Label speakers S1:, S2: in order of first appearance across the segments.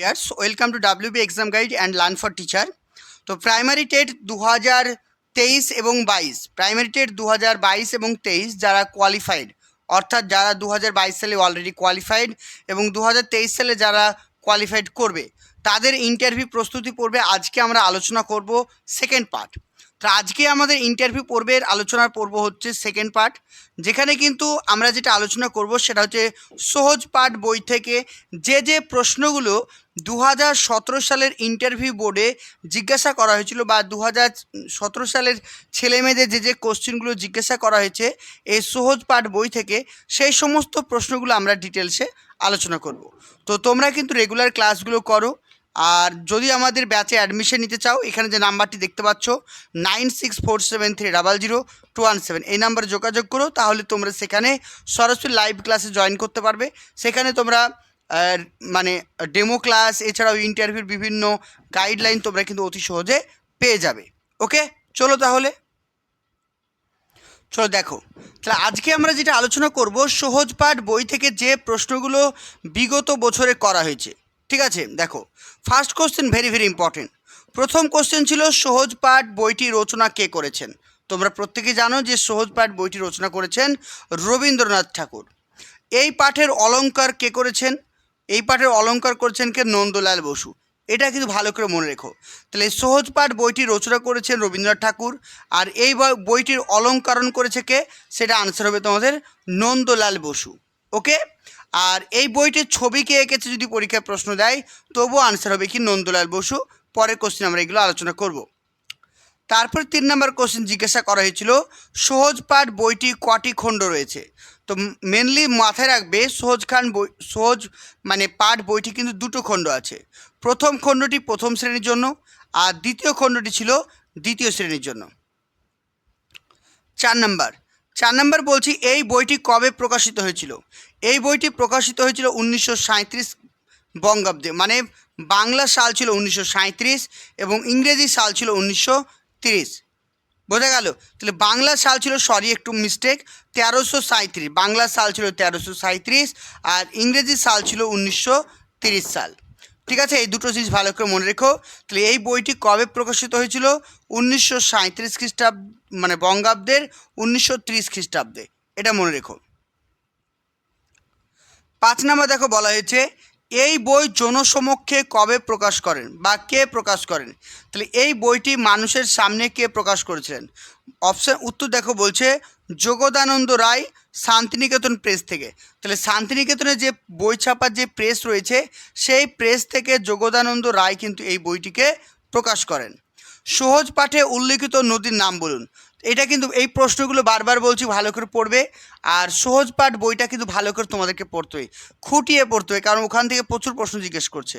S1: Years welcome to WB exam guide and learn for teacher তো primary TET দু হাজার তেইশ এবং বাইশ। প্রাইমারি টেট দু হাজার বাইশ এবং তেইশ যারা কোয়ালিফাইড অর্থাৎ যারা দু হাজার বাইশ সালে অলরেডি কোয়ালিফাইড এবং দু হাজার তেইশ সালে যারা কোয়ালিফাইড করবে, তাদের ইন্টারভিউ প্রস্তুতি পড়বে আজকে আমরা আলোচনা করব সেকেন্ড পার্ট তো আজকে আমাদের ইন্টারভিউ পর্বের আলোচনার পর্ব হচ্ছে সেকেন্ড পার্ট যেখানে কিন্তু আমরা যেটা আলোচনা করব সেটা হচ্ছে সহজ পাঠ বই থেকে যে যে প্রশ্নগুলো দু হাজার সতেরো সালের ইন্টারভিউ বোর্ডে জিজ্ঞাসা করা হয়েছিল বা দু হাজার সতেরো সালের ছেলেমেয়েদের যে যে কোশ্চেনগুলো জিজ্ঞাসা করা হয়েছে, এই সহজ পাঠ বই থেকে সেই সমস্ত প্রশ্নগুলো আমরা ডিটেলসে আলোচনা করব। তো তোমরা কিন্তু রেগুলার ক্লাসগুলো করো আর যদি আমাদের ব্যাচে অ্যাডমিশন নিতে চাও, এখানে যে নাম্বারটি দেখতে পাচ্ছ nine six four seven three double zero two one seven এই নাম্বারে যোগাযোগ করো, তাহলে তোমরা সেখানে সরাসরি লাইভ ক্লাসে জয়েন করতে পারবে। সেখানে তোমরা মানে ডেমো ক্লাস এছাড়াও ইন্টারভিউর বিভিন্ন গাইডলাইন তোমরা কিন্তু অতি সহজে পেয়ে যাবে। ওকে চলো তাহলে। চলো দেখো। তাহলে আজকে আমরা যেটা আলোচনা করব, সহজ পাঠ বই থেকে যে প্রশ্নগুলো বিগত বছরে করা হয়েছে। ঠিক আছে, দেখো। First question very very important প্রথম কোশ্চেন ছিল, সহজ পাঠ বইটি রচনা কে করেছেন? তোমরা প্রত্যেকে জানো যে সহজ পাঠ বইটি রচনা করেছেন রবীন্দ্রনাথ ঠাকুর। এই পাঠের অলঙ্কার কে করেছেন? এই পাঠের অলঙ্কার করেছেন কে? নন্দলাল বসু। এটা কিন্তু ভালো করে মনে রেখো। তাহলে সহজ পাঠ বইটি রচনা করেছেন রবীন্দ্রনাথ ঠাকুর, আর এই বইটির অলঙ্কারণ করেছে কে? সেটা আনসার হবে তোমাদের নন্দলাল বসু। ওকে আর এই বইটির ছবি কে এঁকেছে যদি পরীক্ষায় প্রশ্ন দেয়, তবুও আনসার হবে কি নন্দলাল বসু। পরের কোশ্চেন আমরা এগুলো আলোচনা করব। তারপর তিন নম্বর কোশ্চেন জিজ্ঞাসা করা হয়েছিল, সহজ পাঠ বইটি কটি খণ্ড রয়েছে? তো মেনলি মাথায় রাখবে, সহজ খান বই, সহজ মানে পাঠ বইটি কিন্তু দুটো খণ্ড আছে। প্রথম খণ্ডটি প্রথম শ্রেণির জন্য, আর দ্বিতীয় খণ্ডটি ছিল দ্বিতীয় শ্রেণির জন্য। চার নম্বর চার নম্বর বলছি, এই বইটি কবে প্রকাশিত হয়েছিল? এই বইটি প্রকাশিত হয়েছিল উনিশশো সাঁত্রিশ বঙ্গাব্দে মানে বাংলা সাল ছিল উনিশশো সাঁত্রিশ এবং ইংরেজি সাল ছিল উনিশশো তিরিশ। বোঝা গেল? তাহলে বাংলা সাল ছিল সরি একটু মিস্টেক তেরোশো সাঁত্রিশ বাংলা সাল ছিল তেরোশো সাঁত্রিশ আর ইংরেজি সাল ছিল উনিশশো তিরিশ সাল। ঠিক আছে, এই দুটো জিনিস ভালো করে মনে রেখো। তাহলে এই বইটি কবে প্রকাশিত হয়েছিল? উনিশশো সাঁত্রিশ খ্রিস্টাব্দ মানে বঙ্গাব্দের উনিশশো ত্রিশ খ্রিস্টাব্দে। এটা মনে রেখো। পাঁচ নম্বর দেখো, বলা হয়েছে, এই বই জনসমক্ষে কবে প্রকাশ করেন বা কে প্রকাশ করেন? তাহলে এই বইটি মানুষের সামনে কে প্রকাশ করেছিলেন? অপশান, উত্তর দেখো বলছে যোগদানন্দ রায় শান্তিনিকেতন প্রেস থেকে। তাহলে শান্তিনিকেতনে যে বই ছাপার যে প্রেস রয়েছে, সেই প্রেস থেকে যোগদানন্দ রায় কিন্তু এই বইটিকে প্রকাশ করেন। সহজ পাঠে উল্লেখিত নদীর নাম বলুন। এটা কিন্তু এই প্রশ্নগুলো বারবার বলছি, ভালো করে পড়বে। আর সহজ পাঠ বইটা কিন্তু ভালো করে তোমাদেরকে পড়তে হয়, খুঁটিয়ে পড়তে হয়, কারণ ওখান থেকে প্রচুর প্রশ্ন জিজ্ঞেস করছে।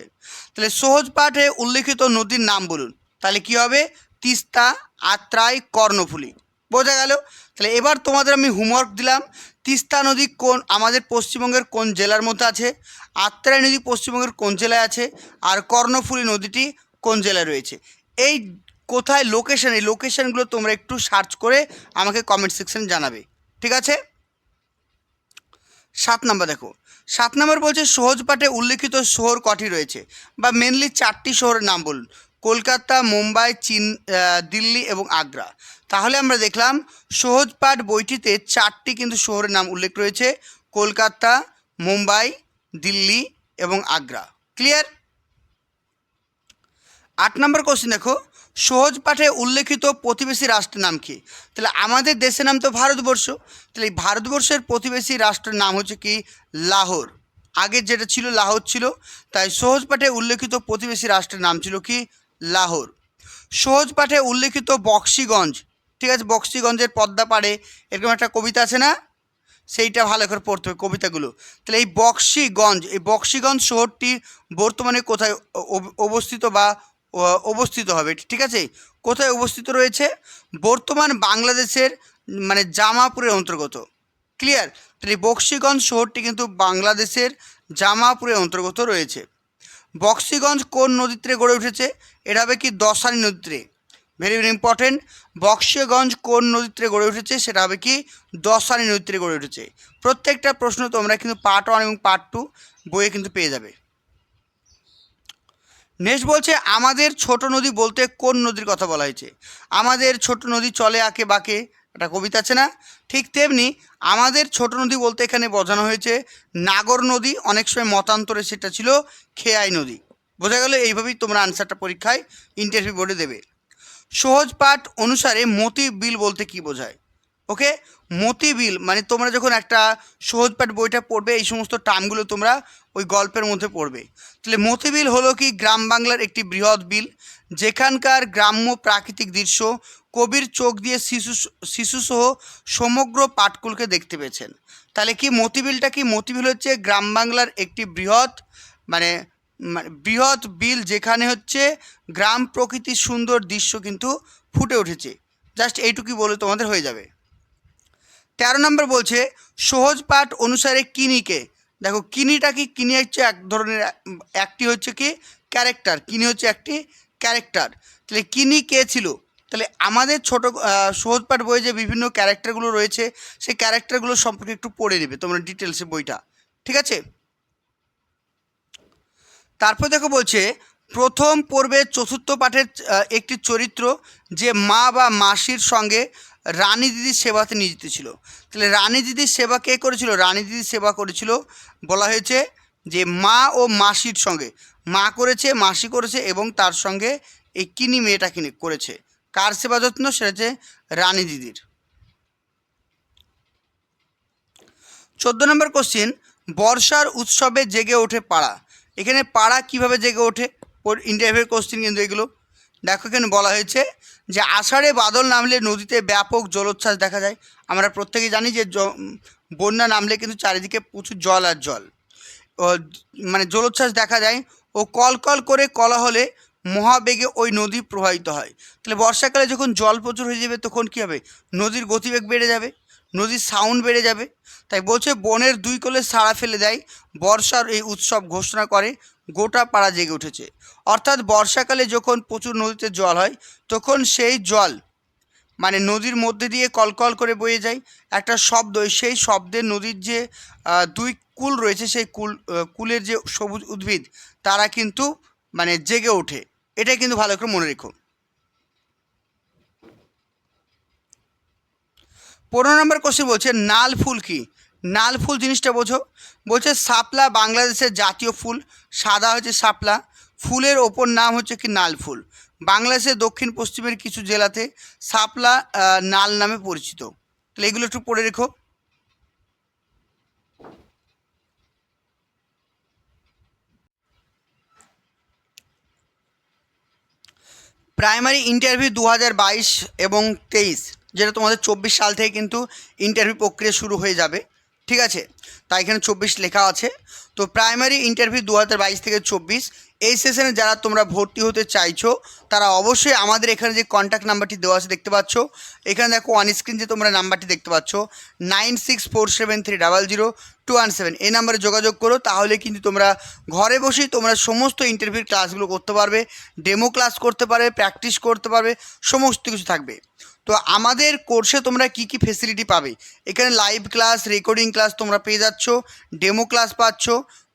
S1: তাহলে সহজ পাঠে উল্লেখিত নদীর নাম বলুন। তাহলে কি হবে? তিস্তা, আত্রাই, কর্ণফুলী। বোঝা গেল। তাহলে এবার তোমাদের আমি হোমওয়ার্ক দিলাম। তিস্তা নদী কোন, আমাদের পশ্চিমবঙ্গের কোন জেলার মধ্যে আছে? আত্রাই নদী পশ্চিমবঙ্গের কোন জেলায় আছে? আর কর্ণফুলী নদীটি কোন জেলায় রয়েছে? এই কোথায় লোকেশন এই লোকেশনগুলো তোমরা একটু সার্চ করে আমাকে কমেন্ট সেকশন জানাবে। ঠিক আছে? সাত নম্বর দেখো। সাত নম্বর বলছে সহজ পাঠে উল্লেখিত শহর কটি রয়েছে? বা মেনলি চারটি শহরের নাম বলুন। কলকাতা, মুম্বাই, চীন দিল্লি এবং আগ্রা। তাহলে আমরা দেখলাম সহজ পাঠ বইটিতে চারটি কিন্তু শহরের নাম উল্লেখ রয়েছে। কলকাতা, মুম্বাই, দিল্লি এবং আগ্রা। ক্লিয়ার আট নম্বর কোশ্চেন দেখো। সহজ পাঠে উল্লেখিত প্রতিবেশী রাষ্ট্রের নাম কি? তাহলে আমাদের দেশের নাম তো ভারতবর্ষ। তাহলে এই ভারতবর্ষের প্রতিবেশী রাষ্ট্রের নাম হচ্ছে কি? লাহোর। আগে যেটা ছিল লাহোর ছিল, তাই সহজ পাঠে উল্লেখিত প্রতিবেশী রাষ্ট্রের নাম ছিল কি? লাহোর। সহজ পাঠে উল্লেখিত বক্সিগঞ্জ ঠিক আছে, বক্সিগঞ্জের পদ্মা পাড়ে এরকম একটা কবিতা আছে না? সেইটা ভালো করে পড়তে হবে কবিতাগুলো। তাহলে এই বক্সিগঞ্জ এই বক্সিগঞ্জ শহরটি বর্তমানে কোথায় অবস্থিত বা অবস্থিত হবে? ঠিক আছে? কোথায় অবস্থিত রয়েছে? বর্তমান বাংলাদেশের মানে জামাপুরের অন্তর্গত। ক্লিয়ার তাহলে বক্সিগঞ্জ শহরটি কিন্তু বাংলাদেশের জামাপুরের অন্তর্গত রয়েছে। বক্সিগঞ্জ কোন নদীতে গড়ে উঠেছে? এটা হবে কি দশানি নদীতে ভেরি ভেরি ইম্পর্টেন্ট বক্সিগঞ্জ কোন নদীতে গড়ে উঠেছে সেটা হবে কি? দশানি নদীতে গড়ে উঠেছে। প্রত্যেকটা প্রশ্ন তোমরা কিন্তু পার্ট ওয়ান এবং পার্ট টু বইয়ে কিন্তু পেয়ে যাবে। নেক্সট বলছে, আমাদের ছোট নদী বলতে কোন নদীর কথা বলা হয়েছে? আমাদের ছোট নদী চলে আঁকে বাঁকে একটা কবিতা আছে না? ঠিক তেমনি আমাদের ছোট নদী বলতে এখানে বোঝানো হয়েছে, নাগর নদী, অনেক সময় মতান্তরে সেটা ছিল খেয়াই নদী। বোঝা গেল, এইভাবেই তোমরা আনসারটা পরীক্ষায় ইন্টারভিউ বোর্ডে দেবে। সহজ পাঠ অনুসারে মতি বিল বলতে কি বোঝায়? ওকে? মতি বিল মানে তোমরা যখন একটা সহজ পাঠ বইটা পড়বে, এই সমস্ত টার্মগুলো তোমরা ওই গল্পের মধ্যে পড়বে। তাহলে মতি বিল হলো কি গ্রাম বাংলার একটি বৃহৎ বিল, যেখানকার গ্রাম্য প্রাকৃতিক দৃশ্য, কবির চোখ দিয়ে শিশু শিশুসহ সমগ্র পাটকুলকে দেখতে পেয়েছেন। তাহলে কি মতিবিলটা কি? মতিবিল হচ্ছে গ্রাম বাংলার একটি বৃহৎ মানে মানে বৃহৎ বিল যেখানে হচ্ছে, গ্রাম প্রকৃতির সুন্দর দৃশ্য কিন্তু ফুটে উঠেছে। জাস্ট এইটুকুই বলে তোমাদের হয়ে যাবে। তেরো নম্বর বলছে, সহজ পাঠ অনুসারে কিনিকে। দেখো, কিনিটা কি? কিনি হচ্ছে এক ধরনের, একটি হচ্ছে কি? ক্যারেক্টার। কিনি হচ্ছে একটি ক্যারেক্টার। তাহলে কিনি কে ছিল? তাহলে আমাদের ছোট সহজ পাঠ বইয়ে যে বিভিন্ন ক্যারেক্টারগুলো রয়েছে, সেই ক্যারেক্টারগুলো সম্পর্কে একটু পড়ে নেবে তোমরা ডিটেলসে বইটা। ঠিক আছে? তারপর দেখো বলছে, প্রথম পর্বের চতুর্থ পাঠের একটি চরিত্র যে মা বা মাসির সঙ্গে রানী দিদির সেবাতে নিয়োজিত ছিল। তাহলে রানী দিদির সেবা কে করেছিল? রানী দিদির সেবা করেছিল, বলা হয়েছে যে মা ও মাসির সঙ্গে। মা করেছে, মাসি করেছে এবং তার সঙ্গে এই কিনি মেয়েটা কিনে করেছে। কার সেবা যত্ন? সেটা হচ্ছে রানী দিদির। চোদ্দ নম্বর কোশ্চেন বর্ষার উৎসবে জেগে ওঠে পাড়া। এখানে পাড়া কীভাবে জেগে ওঠে? ইন্টারভিউ কোশ্চেন কিন্তু এগুলো। দেখো, এখানে বলা হয়েছে যে আষাঢ়ে বাদল নামলে নদীতে ব্যাপক জলোচ্ছ্বাস দেখা যায়। আমরা প্রত্যেকেই জানি যে বন্যা নামলে কিন্তু চারিদিকে প্রচুর জল আর জল। ও মানে জলোচ্ছ্বাস দেখা যায় ও কল কল করে কলা হলে মহাবেগে ওই নদী প্রবাহিত হয়। তাহলে বর্ষাকালে যখন জল প্রচুর হয়ে যাবে, তখন কী হবে? নদীর গতিবেগ বেড়ে যাবে। নদীর সাউন্ড বেড়ে যাবে। তাই বলছে, বনের দুই কোলে সাড়া ফেলে দেয়। বর্ষার এই উৎসব ঘোষণা করে, গোটা পাড়া জেগে উঠেছে। অর্থাৎ বর্ষাকালে যখন প্রচুর নদীতে জল হয়, তখন সেই জল মানে নদীর মধ্যে দিয়ে কলকল করে বয়ে যায়। একটা শব্দ, সেই শব্দের নদীর যে দুই কুল রয়েছে, সেই কুল কুলের যে সবুজ উদ্ভিদ, তারা কিন্তু মানে জেগে ওঠে। এটাই কিন্তু ভালো করে মনে রেখো। পনেরো নম্বর কোশ্চেন বলছে নাল ফুল কি? নাল ফুল জিনিসটা বোঝো। বলছে শাপলা বাংলাদেশের জাতীয় ফুল সাদা হচ্ছে শাপলা। ফুলের ওপর নাম হচ্ছে কি নাল ফুল। বাংলাদেশের দক্ষিণ পশ্চিমের কিছু জেলাতে আহ, নাল নামে পরিচিত। তাহলে এগুলো একটু পড়ে রেখো। প্রাইমারি ইন্টারভিউ দু হাজার বাইশ এবং তেইশ। যেটা তোমাদের চব্বিশ সাল থেকে কিন্তু ইন্টারভিউ প্রক্রিয়া শুরু হয়ে যাবে, ঠিক আছে? তাই এখানে চব্বিশ লেখা আছে। তো প্রাইমারি ইন্টারভিউ দু হাজার বাইশ থেকে চব্বিশ, এই সেশনে যারা তোমরা ভর্তি হতে চাইছো, তারা অবশ্যই আমাদের এখানে যে কন্ট্যাক্ট নাম্বারটি দেওয়া আছে দেখতে পাচ্ছ। এখানে দেখো অন স্ক্রিন যে তোমরা নাম্বারটি দেখতে পাচ্ছ nine six four seven three double zero two one seven এই নাম্বারে যোগাযোগ করো, তাহলে কিন্তু তোমরা ঘরে বসেই তোমরা সমস্ত ইন্টারভিউর ক্লাসগুলো করতে পারবে ডেমো ক্লাস করতে পারবে প্র্যাকটিস করতে পারবে, সমস্ত কিছু থাকবে। তো আমাদের কোর্সে তোমরা কি কি ফেসিলিটি পাবে? এখানে লাইভ ক্লাস রেকর্ডিং ক্লাস তোমরা পেয়ে যাচ্ছ ডেমো ক্লাস পাচ্ছ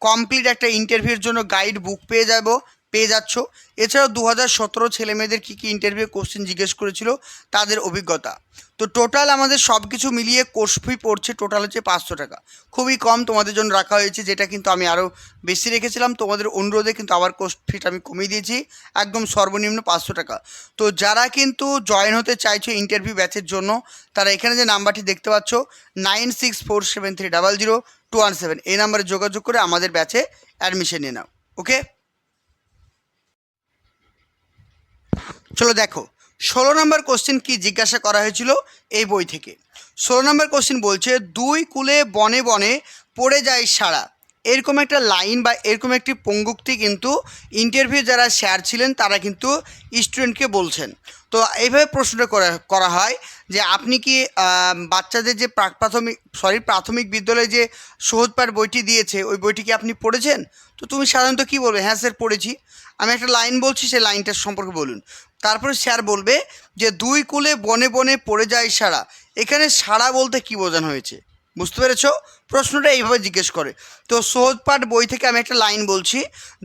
S1: কমপ্লিট একটা ইন্টারভিউর জন্য গাইড বুক পেয়ে যাব। পেয়ে যাচ্ছ। এছাড়াও দু হাজার সতেরো ছেলেমেয়েদের কী কী ইন্টারভিউ কোশ্চেন জিজ্ঞেস করেছিল তাদের অভিজ্ঞতা। তো টোটাল আমাদের সব কিছু মিলিয়ে কোর্স ফি পড়ছে টোটাল হচ্ছে পাঁচশো টাকা। খুবই কম তোমাদের জন্য রাখা হয়েছে, যেটা কিন্তু আমি আরও বেশি রেখেছিলাম। তোমাদের অনুরোধে কিন্তু আবার কোর্স ফিটা আমি কমিয়ে দিয়েছি। একদম সর্বনিম্ন পাঁচশো টাকা। তো যারা কিন্তু জয়েন হতে চাইছো ইন্টারভিউ ব্যাচের জন্য, তারা এখানে যে নাম্বারটি দেখতে পাচ্ছ nine six four seven three double zero two one seven এই নাম্বারে যোগাযোগ করে আমাদের ব্যাচে অ্যাডমিশন নিয়ে নাও। ওকে চলো দেখো, ষোলো নম্বর কোশ্চেন কি জিজ্ঞাসা করা হয়েছিল এই বই থেকে। ষোলো নম্বর কোশ্চেন বলছে, দুই কুলে বনে বনে পড়ে যায় সারা। এরকম একটা লাইন বা এরকম একটি পঙ্গুক্তি কিন্তু ইন্টারভিউ যারা স্যার ছিলেন, তারা কিন্তু স্টুডেন্টকে বলছেন। তো এইভাবে প্রশ্নটা করা করা হয় যে আপনি কি বাচ্চাদের যে প্রাক প্রাথমিক সরি প্রাথমিক বিদ্যালয়ে যে সহজ পাঠ বইটি দিয়েছে, ওই বইটি কি আপনি পড়েছেন? তো তুমি সাধারণত কি বলবে? হ্যাঁ স্যার, পড়েছি। আমি একটা লাইন বলছি, সেই লাইনটার সম্পর্কে বলুন। তারপরে স্যার বলবে যে, দুই কুলে বনে বনে পড়ে যায় সারা। এখানে সারা বলতে কি বোঝানো হয়েছে? বুঝতে পেরেছ? প্রশ্নটা এইভাবে জিজ্ঞেস করে। তো সহজ পাঠ বই থেকে আমি একটা লাইন বলছি,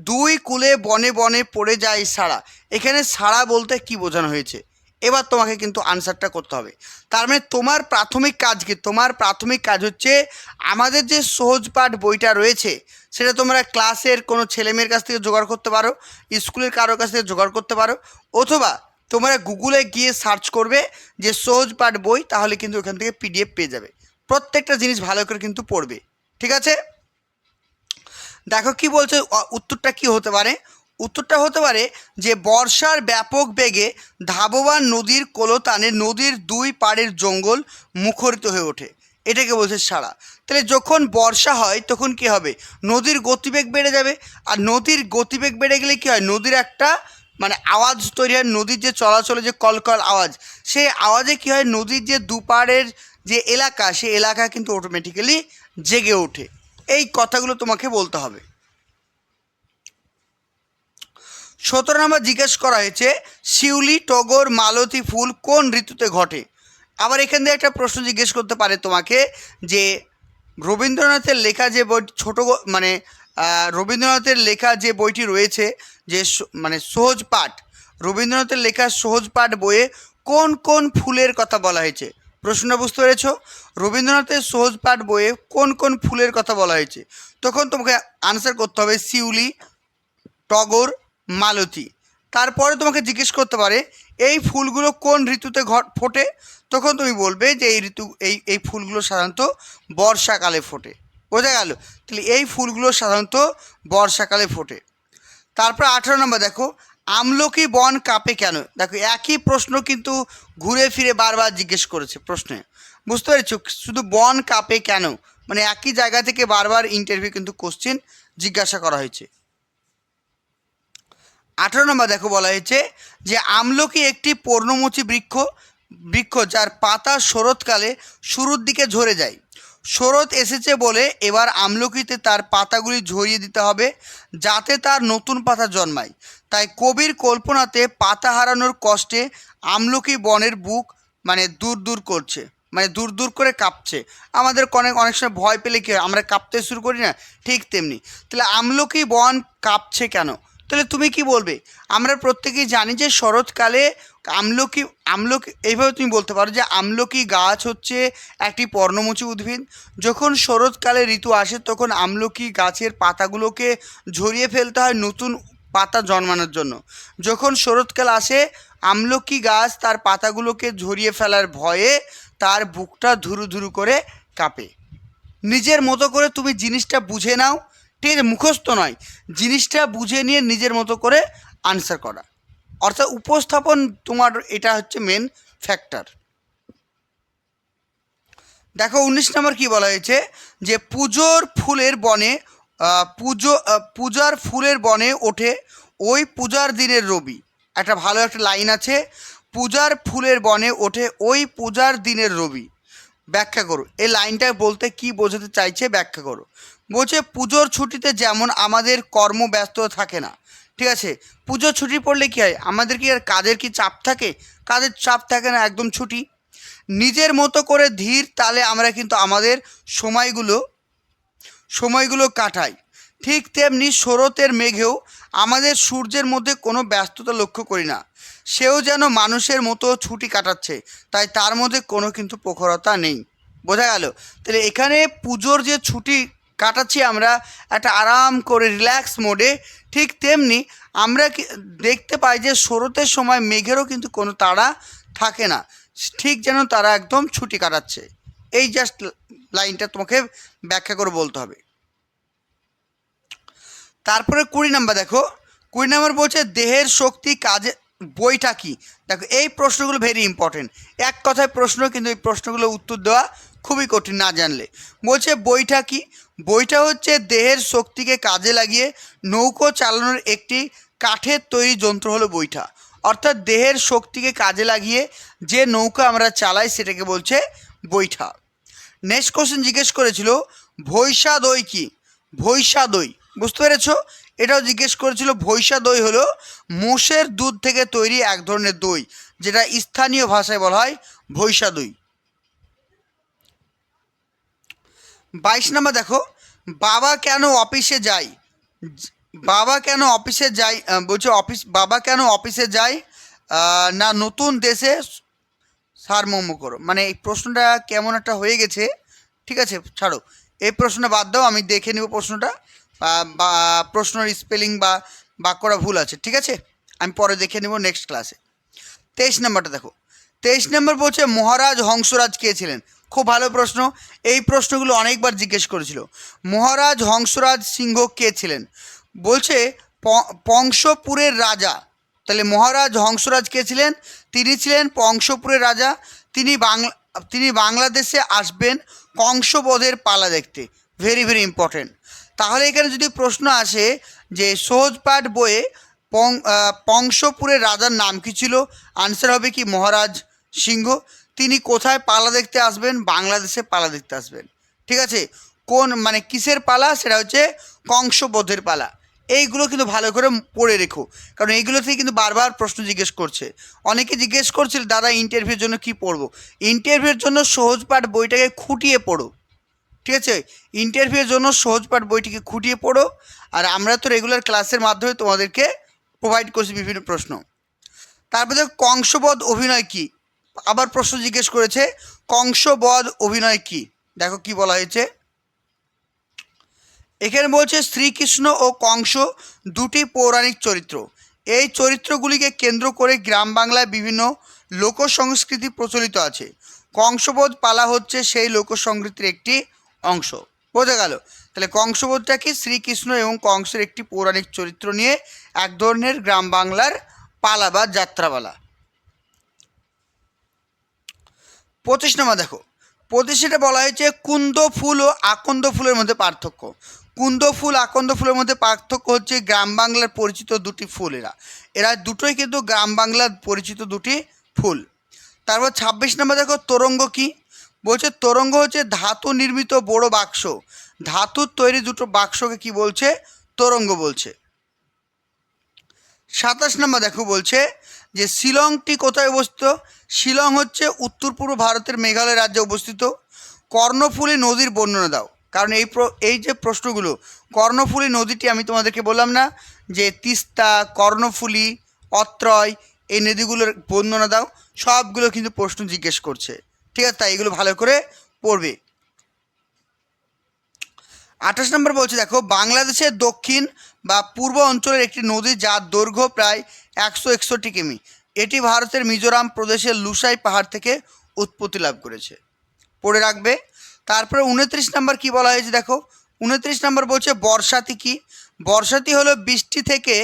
S1: দুই কুলে বনে বনে পড়ে যায় সারা। এখানে সারা বলতে কি বোঝানো হয়েছে? এবার তোমাকে কিন্তু আনসারটা করতে হবে। তার মানে তোমার প্রাথমিক কাজ কি? তোমার প্রাথমিক কাজ হচ্ছে আমাদের যে সহজ পাঠ বইটা রয়েছে, সেটা তোমরা ক্লাসের কোনো ছেলেমেয়ের কাছ থেকে জোগাড় করতে পারো স্কুলের কারোর কাছ থেকে জোগাড় করতে পারো, অথবা তোমরা গুগলে গিয়ে সার্চ করবে যে সহজ পাঠ বই, তাহলে কিন্তু ওখান থেকে পিডিএফ পেয়ে যাবে। প্রত্যেকটা জিনিস ভালো করে কিন্তু পড়বে। ঠিক আছে? দেখো কি বলছে উত্তরটা কি হতে পারে? উত্তরটা হতে পারে যে বর্ষার ব্যাপক বেগে ধাববান নদীর কোলতানে নদীর দুই পাড়ের জঙ্গল মুখরিত হয়ে ওঠে। এটাকে বলছে সারা তাহলে যখন বর্ষা হয়, তখন কি হবে? নদীর গতিবেগ বেড়ে যাবে। আর নদীর গতিবেগ বেড়ে গেলে কি হয়? নদীর একটা মানে আওয়াজ তৈরি হয়। নদীর যে চলাচলে, যে কলকল আওয়াজ, সেই আওয়াজে কি হয়? নদীর যে দুপাড়ের যে এলাকা, সেই এলাকা কিন্তু অটোমেটিক্যালি জেগে ওঠে। এই কথাগুলো তোমাকে বলতে হবে। সতেরো নম্বর জিজ্ঞেস করা হয়েছে, শিউলি, টগর, মালতী ফুল কোন ঋতুতে ঘটে? আবার এখান থেকে একটা প্রশ্ন জিজ্ঞেস করতে পারে তোমাকে যে রবীন্দ্রনাথের লেখা যে বই, ছোটো মানে রবীন্দ্রনাথের লেখা যে বইটি রয়েছে, যে মানে সহজ পাঠ, রবীন্দ্রনাথের লেখা সহজ পাঠ বইয়ে কোন কোন ফুলের কথা বলা হয়েছে? প্রশ্নটা বুঝতে পেরেছ? রবীন্দ্রনাথের সহজ পাঠ বইয়ে কোন কোন ফুলের কথা বলা হয়েছে? তখন তোমাকে আনসার করতে হবে শিউলি, টগর মালতী। তারপরে তোমাকে জিজ্ঞেস করতে পারে, এই ফুলগুলো কোন ঋতুতে ঘট, ফোটে? তখন তুমি বলবে যে এই ঋতু, এই এই ফুলগুলো সাধারণত বর্ষাকালে ফোটে। বোঝা গেল? তাহলে এই ফুলগুলো সাধারণত বর্ষাকালে ফোটে। তারপর আঠেরো নম্বর, দেখো, আমলকি বন কাঁপে কেন? দেখো, একই প্রশ্ন কিন্তু ঘুরে ফিরে বারবার জিজ্ঞেস করেছে প্রশ্নে। বুঝতে পেরেছ? শুধু বন কাঁপে কেন? মানে একই জায়গা থেকে বারবার ইন্টারভিউ কিন্তু কোশ্চেন জিজ্ঞাসা করা হয়েছে। আঠারো নম্বর দেখো বলা হয়েছে যে আমলকি একটি পর্ণমোচী বৃক্ষ বৃক্ষ যার পাতা শরৎকালে শুরুর দিকে ঝরে যায়। শরৎ এসেছে বলে এবার আমলকিতে তার পাতাগুলি ঝরিয়ে দিতে হবে যাতে তার নতুন পাতা জন্মায়। তাই কবির কল্পনাতে পাতা হারানোর কষ্টে আমলকি বনের বুক মানে দূর দূর করছে মানে দূর দূর করে কাঁপছে। আমাদের অনেক অনেক সময় ভয় পেলে কি হয়? আমরা কাঁপতে শুরু করি না? ঠিক তেমনি। তাহলে আমলকি বন কাঁপছে কেন? তাহলে তুমি কি বলবে? আমরা প্রত্যেকেই জানি যে শরৎকালে আমলকি আমলকি, এইভাবে তুমি বলতে পারো যে আমলকি গাছ হচ্ছে একটি পর্ণমোচী উদ্ভিদ। যখন শরৎকালে ঋতু আসে, তখন আমলকি গাছের পাতাগুলোকে ঝরিয়ে ফেলতে হয় নতুন পাতা জন্মানোর জন্য। যখন শরৎকাল আসে, আমলকি গাছ তার পাতাগুলোকে ঝরিয়ে ফেলার ভয়ে তার বুকটা ধুরু ধুরু করে কাঁপে। নিজের মতো করে তুমি জিনিসটা বুঝে নাও। ঠিক আছে, মুখস্থ নয়। জিনিসটা বুঝে নিয়ে নিজের মতো করে আনসার করা। অর্থাৎ উপস্থাপন তোমার এটা হচ্ছে মেন ফ্যাক্টর দেখো, উনিশ নম্বর কি বলা হয়েছে? যে পুজোর ফুলের বনে পুজো পূজার ফুলের বনে ওঠে ওই পূজার দিনের রবি। একটা ভালো একটা লাইন আছে। পূজার ফুলের বনে ওঠে ওই পূজার দিনের রবি। ব্যাখ্যা করো। এই লাইনটা বলতে কি বোঝাতে চাইছে ব্যাখ্যা করো। বলছে পুজোর ছুটিতে যেমন আমাদের কর্ম কর্মব্যস্ত থাকে না, ঠিক আছে? পুজোর ছুটি পড়লে কী হয়? আমাদের কি আর কাজের কি চাপ থাকে? কাজের চাপ থাকে না, একদম ছুটি। নিজের মতো করে ধীর, তালে আমরা কিন্তু আমাদের সময়গুলো সময়গুলো কাটাই। ঠিক তেমনি শরতের মেঘেও আমাদের সূর্যের মধ্যে কোনো ব্যস্ততা লক্ষ্য করি না। সেও যেন মানুষের মতো ছুটি কাটাচ্ছে, তাই তার মধ্যে কোনো কিন্তু প্রখরতা নেই। বোঝা গেল? তাহলে এখানে পুজোর যে ছুটি কাটাচ্ছি আমরা একটা আরাম করে রিল্যাক্স মোডে ঠিক তেমনি আমরা দেখতে পাই যে শরতের সময় মেঘেরও কিন্তু কোনো তাড়া থাকে না। ঠিক যেন তারা একদম ছুটি কাটাচ্ছে। এই জাস্ট লাইনটা তোমাকে ব্যাখ্যা করে বলতে হবে। তারপরে কুড়ি নাম্বার দেখো। কুড়ি নাম্বার বলছে দেহের শক্তি কাজে বইটা কি? দেখো, এই প্রশ্নগুলো ভেরি ইম্পর্টেন্ট এক কথায় প্রশ্ন, কিন্তু এই প্রশ্নগুলো উত্তর দেওয়া খুবই কঠিন না জানলে। বলছে বইটা কি? বইটা হচ্ছে দেহের শক্তিকে কাজে লাগিয়ে নৌকো চালানোর একটি কাঠের তৈরি যন্ত্র হলো বইটা। অর্থাৎ দেহের শক্তিকে কাজে লাগিয়ে যে নৌকা আমরা চালাই সেটাকে বলছে বইটা। নেক্সট কোশ্চেন জিজ্ঞেস করেছিল ভৈষা দই কি? ভৈষা দই বুঝতে পেরেছ? এটাও জিজ্ঞেস করেছিল ভৈষা দই হলো মোষের দুধ থেকে তৈরি এক ধরনের দই, যেটা স্থানীয় ভাষায় বলা হয় ভৈষা দই বাইশ নাম্বার দেখো, বাবা কেন অফিসে যায়? বাবা কেন অফিসে যায় বলছে অফিস, বাবা কেন অফিসে যায় না নতুন দেশে সারমর্ম করো? মানে এই প্রশ্নটা কেমন একটা হয়ে গেছে, ঠিক আছে? ছাড়ো। এই প্রশ্নটা বাদ দাও, আমি দেখে নিব প্রশ্নটা। বা, প্রশ্নের স্পেলিং বা বাক্যটা ভুল আছে, ঠিক আছে? আমি পরে দেখে নেব নেক্সট ক্লাসে তেইশ নম্বরটা দেখো। তেইশ নম্বর বলছে, মহারাজ হংসরাজ কে ছিলেন? খুব ভালো প্রশ্ন। এই প্রশ্নগুলো অনেকবার জিজ্ঞেস করেছিল। মহারাজ হংসরাজ সিংহ কে ছিলেন? বলছে পংশপুরের রাজা। তাহলে মহারাজ হংসরাজ কে ছিলেন? তিনি ছিলেন পংশপুরের রাজা। তিনি বাংলা তিনি বাংলাদেশে আসবেন কংসবধের পালা দেখতে। ভেরি ভেরি ইম্পর্টেন্ট তাহলে এখানে যদি প্রশ্ন আসে যে সহজপাঠ বইয়ে পং পংশপুরের রাজার নাম কি ছিল? আনসার হবে কি মহারাজ সিংহ। তিনি কোথায় পালা দেখতে আসবেন? বাংলাদেশে পালা দেখতে আসবেন। ঠিক আছে? কোন মানে কিসের পালা? সেটা হচ্ছে কংসবধের পালা। এইগুলো কিন্তু ভালো করে পড়ে রেখো। কারণ এইগুলো থেকে কিন্তু বারবার প্রশ্ন জিজ্ঞেস করছে। অনেকে জিজ্ঞেস করছিল, দাদা ইন্টারভিউর জন্য কি পড়ব? ইন্টারভিউর জন্য সহজ পাঠ বইটাকে খুঁটিয়ে পড়ো। ঠিক আছে? ইন্টারভিউর জন্য সহজ পাঠ বইটিকে খুঁটিয়ে পড়ো। আর আমরা তো রেগুলার ক্লাসের মাধ্যমে তোমাদেরকে প্রোভাইড করছি বিভিন্ন প্রশ্ন। তারপরে কংসবধ অভিনয় কি? আবার প্রশ্ন জিজ্ঞেস করেছে, কংসবধ অভিনয় কি? দেখো কি বলা হয়েছে। এখানে বলছে, শ্রীকৃষ্ণ ও কংস দুটি পৌরাণিক চরিত্র। এই চরিত্রগুলিকে কেন্দ্র করে গ্রাম বাংলায় বিভিন্ন লোক সংস্কৃতি প্রচলিত আছে। কংসবোধ পালা হচ্ছে সেই লোক সংস্কৃতির একটি অংশ। বোঝা গেল। তাহলে কংসবোধটা কি? শ্রীকৃষ্ণ এবং কংসের একটি পৌরাণিক চরিত্র নিয়ে এক ধরনের গ্রাম বাংলার পালা বা যাত্রাপালা। পঁচিশ নম্বর দেখো। পঁচিশেটা বলা হয়েছে কুন্দ ফুল ও আকন্দ ফুলের মধ্যে পার্থক্য। কুন্দ ফুল, আকন্দ ফুলের মধ্যে পার্থক্য হচ্ছে গ্রাম বাংলার পরিচিত দুটি ফুল এরা। এরা দুটোই কিন্তু গ্রাম বাংলার পরিচিত দুটি ফুল। তারপর ছাব্বিশ নম্বর দেখো, তোরঙ্গ কি? বলছে তোরঙ্গ হচ্ছে ধাতু নির্মিত বড় বাক্স। ধাতুর তৈরি দুটো বাক্সকে কি বলছে? তোরঙ্গ বলছে। সাতাশ নম্বর দেখো বলছে যে শিলংটি কোথায় অবস্থিত? শিলং হচ্ছে উত্তর পূর্ব ভারতের মেঘালয় রাজ্যে অবস্থিত। কর্ণফুলী নদীর বর্ণনা দাও। কারণ এই এই যে প্রশ্নগুলো, কর্ণফুলী নদীটি আমি তোমাদেরকে বললাম না, যে তিস্তা, কর্ণফুলী, অত্রয়, এই নদীগুলোর বর্ণনা দাও। সবগুলো কিন্তু প্রশ্ন জিজ্ঞেস করছে। ঠিক আছে, তাই এগুলো ভালো করে পড়বে। আঠাশ নম্বর বলছে, দেখো বাংলাদেশের দক্ষিণ বা পূর্ব অঞ্চলের একটি নদী যার দৈর্ঘ্য প্রায় একশো একষট্টি কিমি। এটি ভারতের মিজোরাম প্রদেশের লুসাই পাহাড় থেকে উৎপত্তি লাভ করেছে। পড়ে রাখবে। তারপরে উনত্রিশ নম্বর কি বলা হয়েছে দেখো? উনত্রিশ নম্বর বলছে বর্ষাতি কি? বর্ষাতি হলো বৃষ্টি থেকে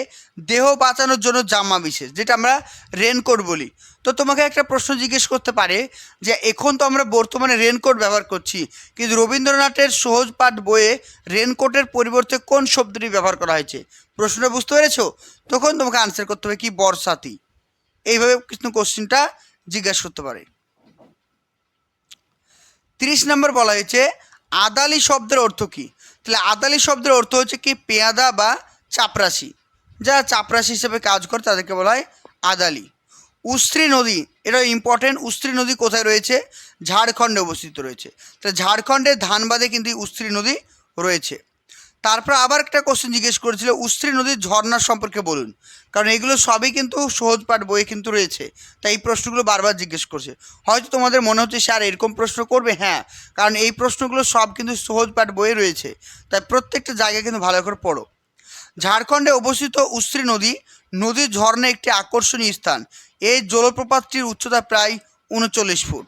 S1: দেহ বাঁচানোর জন্য জামা বিশেষ, যেটা আমরা রেনকোট বলি। তো তোমাকে একটা প্রশ্ন জিজ্ঞেস করতে পারে যে এখন তো আমরা বর্তমানে রেনকোট ব্যবহার করছি, কিন্তু রবীন্দ্রনাথের সহজ পাঠ বইয়ে রেনকোটের পরিবর্তে কোন শব্দটি ব্যবহার করা হয়েছে? প্রশ্নটা বুঝতে পেরেছ? তখন তোমাকে আনসার করতে হবে কি বর্ষাতি। এইভাবে কিন্তু কোশ্চিনটা জিজ্ঞাসা করতে পারে। তিরিশ নম্বর বলা হয়েছে, আদালি শব্দের অর্থ কী? তাহলে আদালি শব্দের অর্থ হচ্ছে কি, পেয়াদা বা চাপরাশি। যারা চাপরাশি হিসেবে কাজ করে তাদেরকে বলা হয় আদালি। উস্ত্রী নদী, এটা ইম্পর্টেন্ট উস্ত্রী নদী কোথায় রয়েছে? ঝাড়খণ্ডে অবস্থিত রয়েছে। তাহলে ঝাড়খণ্ডের ধানবাদে কিন্তু উস্ত্রী নদী রয়েছে। তারপর আবার একটা কোশ্চেন জিজ্ঞেস করেছিল উস্ত্রী নদীর ঝর্ণার সম্পর্কে বলুন। কারণ এগুলো সবই কিন্তু সহজ পাঠ বইয়ে কিন্তু রয়েছে। তাই এই প্রশ্নগুলো বারবার জিজ্ঞেস করছে। হয়তো তোমাদের মনে হচ্ছে স্যার এরকম প্রশ্ন করবে? হ্যাঁ কারণ এই প্রশ্নগুলো সব কিন্তু সহজ পাঠ বইয়ে রয়েছে। তাই প্রত্যেকটা জায়গায় কিন্তু ভালো করে পড়ো। ঝাড়খণ্ডে অবস্থিত উস্ত্রী নদী, নদীর ঝর্ণা একটি আকর্ষণীয় স্থান। এই জলপ্রপাতটির উচ্চতা প্রায় উনচল্লিশ ফুট।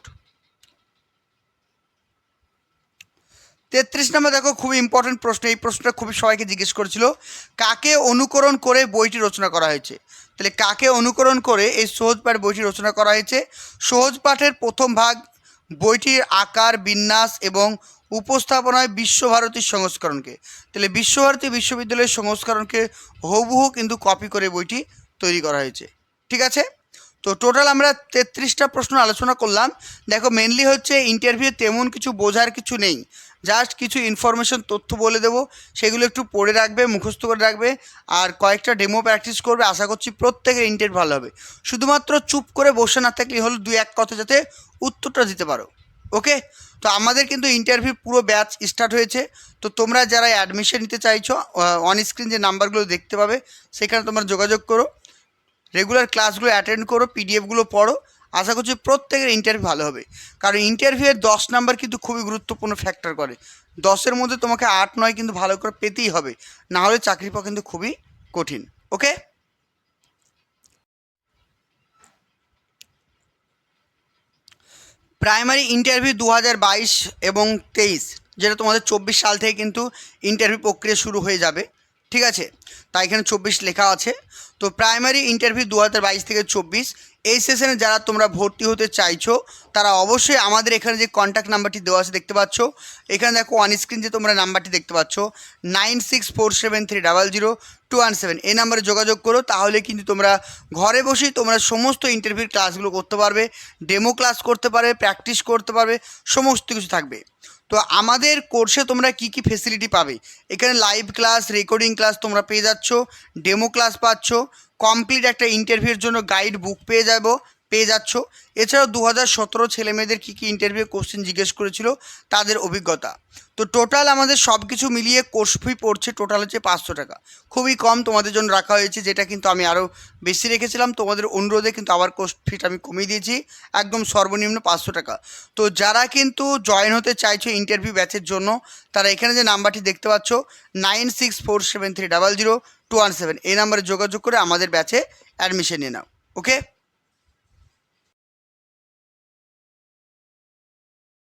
S1: তেত্রিশ নম্বর দেখো, খুবই ইম্পর্টেন্ট প্রশ্ন, এই প্রশ্নটা খুবই সবাইকে জিজ্ঞেস করেছিল, কাকে অনুকরণ করে বইটি রচনা করা হয়েছে? তাহলে কাকে অনুকরণ করে এই সহজ পাঠ বইটি রচনা করা হয়েছে? সহজ পাঠের প্রথম ভাগ বইটির আকার, বিন্যাস এবং উপস্থাপনায় বিশ্বভারতীর সংস্করণকে। তাহলে বিশ্বভারতী বিশ্ববিদ্যালয়ের সংস্করণকে হুবহু কিন্তু কপি করে বইটি তৈরি করা হয়েছে। ঠিক আছে? তো টোটাল আমরা তেত্রিশটা প্রশ্ন আলোচনা করলাম। দেখো মেনলি হচ্ছে ইন্টারভিউ তেমন কিছু বোঝার কিছু নেই। জাস্ট কিছু ইনফরমেশন তথ্য বলে দেবো। সেগুলো একটু পড়ে রাখবে, মুখস্থ করে রাখবে। আর কয়েকটা ডেমো প্র্যাকটিস করবে। আশা করছি প্রত্যেকের ইন্টারভিউ ভালো হবে। শুধুমাত্র চুপ করে বসে না থাকলে হলো দুই এক কথা যাতে উত্তরটা দিতে পারো। ওকে তো আমাদের কিন্তু ইন্টারভিউ পুরো ব্যাচ স্টার্ট হয়েছে। তো তোমরা যারা অ্যাডমিশন নিতে চাইছো অন স্ক্রিন যে নাম্বারগুলো দেখতে পাবে, সেখানে তোমরা যোগাযোগ করো। রেগুলার ক্লাসগুলো অ্যাটেন্ড করো পিডিএফগুলো পড়ো। আশা করছি প্রত্যেকের ইন্টারভিউ ভালো হবে। কারণ ইন্টারভিউয়ের দশ নাম্বার কিন্তু খুবই গুরুত্বপূর্ণ ফ্যাক্টর করে। দশের মধ্যে তোমাকে আট, নয় কিন্তু ভালো করে পেতেই হবে। না হলে চাকরি পাওয়া কিন্তু খুবই কঠিন। ওকে প্রাইমারি ইন্টারভিউ দু হাজার বাইশ এবং তেইশ, যেটা তোমাদের চব্বিশ সাল থেকে কিন্তু ইন্টারভিউ প্রক্রিয়া শুরু হয়ে যাবে। ঠিক আছে? তাই এখানে চব্বিশ লেখা আছে। তো প্রাইমারি ইন্টারভিউ দু হাজার বাইশ থেকে চব্বিশ। এই সেশনে যারা তোমরা ভর্তি হতে চাইছো, তারা অবশ্যই আমাদের এখানে যে কন্ট্যাক্ট নাম্বারটি দেওয়া আছে দেখতে পাচ্ছ। এখানে দেখো অন স্ক্রিন যে তোমরা নাম্বারটি দেখতে পাচ্ছ nine six four seven three double zero two one seven এই নাম্বারে যোগাযোগ করো, তাহলে কিন্তু তোমরা ঘরে বসেই তোমরা সমস্ত ইন্টারভিউর ক্লাসগুলো করতে পারবে ডেমো ক্লাস করতে পারবে প্র্যাকটিস করতে পারবে, সমস্ত কিছু থাকবে। তো আমাদের কোর্সে তোমরা কি কি ফেসিলিটি পাবে? এখানে লাইভ ক্লাস রেকর্ডিং ক্লাস তোমরা পেয়ে যাচ্ছ ডেমো ক্লাস পাচ্ছ কমপ্লিট একটা ইন্টারভিউর জন্য গাইড বুক পেয়ে যাব। পেয়ে যাচ্ছ। এছাড়াও দু হাজার সতেরো ছেলেমেয়েদের কী কী ইন্টারভিউ কোশ্চেন জিজ্ঞেস করেছিল তাদের অভিজ্ঞতা। তো টোটাল আমাদের সব কিছু মিলিয়ে কোর্স ফি পড়ছে টোটাল হচ্ছে পাঁচশো টাকা। খুবই কম তোমাদের জন্য রাখা হয়েছে, যেটা কিন্তু আমি আরও বেশি রেখেছিলাম। তোমাদের অনুরোধে কিন্তু আবার কোর্স ফিটা আমি কমিয়ে দিয়েছি। একদম সর্বনিম্ন পাঁচশো টাকা। তো যারা কিন্তু জয়েন হতে চাইছো ইন্টারভিউ ব্যাচের জন্য, তারা এখানে যে নাম্বারটি দেখতে পাচ্ছ nine six four seven three double zero two one seven এই নাম্বারে যোগাযোগ করে আমাদের ব্যাচে অ্যাডমিশন নিয়ে নাও। ওকে